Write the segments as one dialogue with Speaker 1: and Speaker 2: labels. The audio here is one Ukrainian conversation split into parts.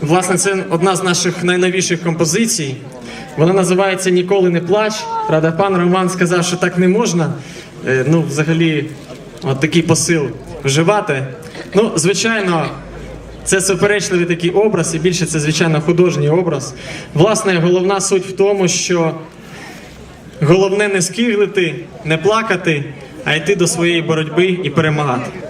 Speaker 1: Власне, це одна з наших найновіших композицій. Вона називається Ніколи не плач. Правда, пан Роман сказав, що так не можна. Е, Ну, взагалі, от такий посил вживати. Ну, звичайно, це суперечливий такий образ, і більше це, звичайно, художній образ. Власне, головна суть в тому, що головне не скиглити, не плакати, а йти до своєї боротьби і перемагати.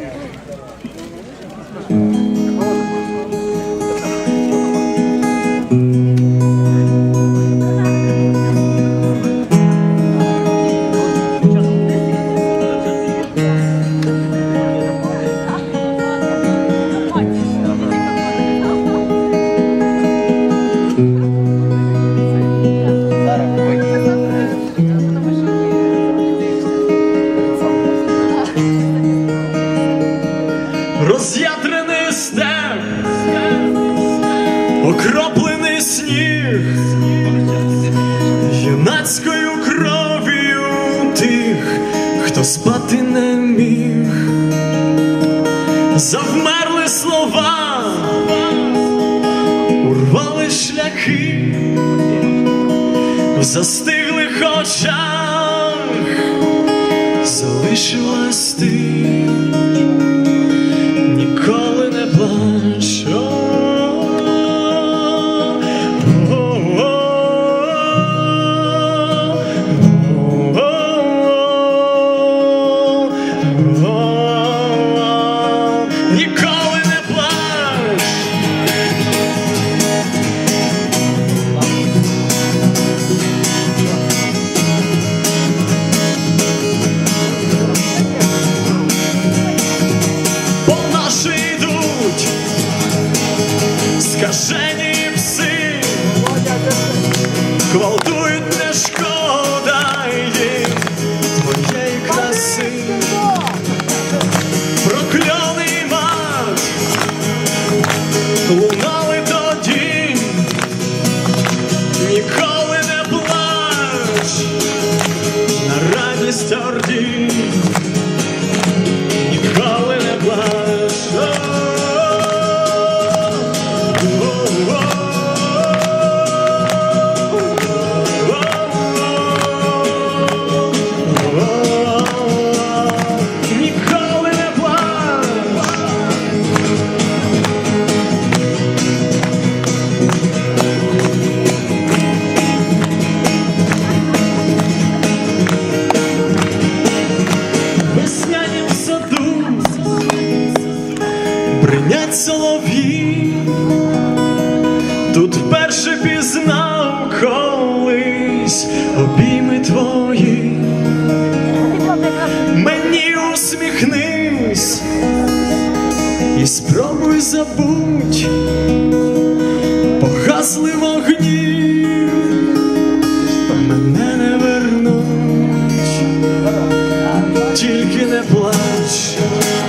Speaker 1: Окроплений сніг, юнацькою кров'ю тих, хто спати не міг, завмерли слова, урвали шляхи, в застиглих очах залишилась ти. летять солов'ї, тут вперше пізнав колись обійми твої, мені усміхнись і спробуй забудь, погасли вогні, мене не вернуть.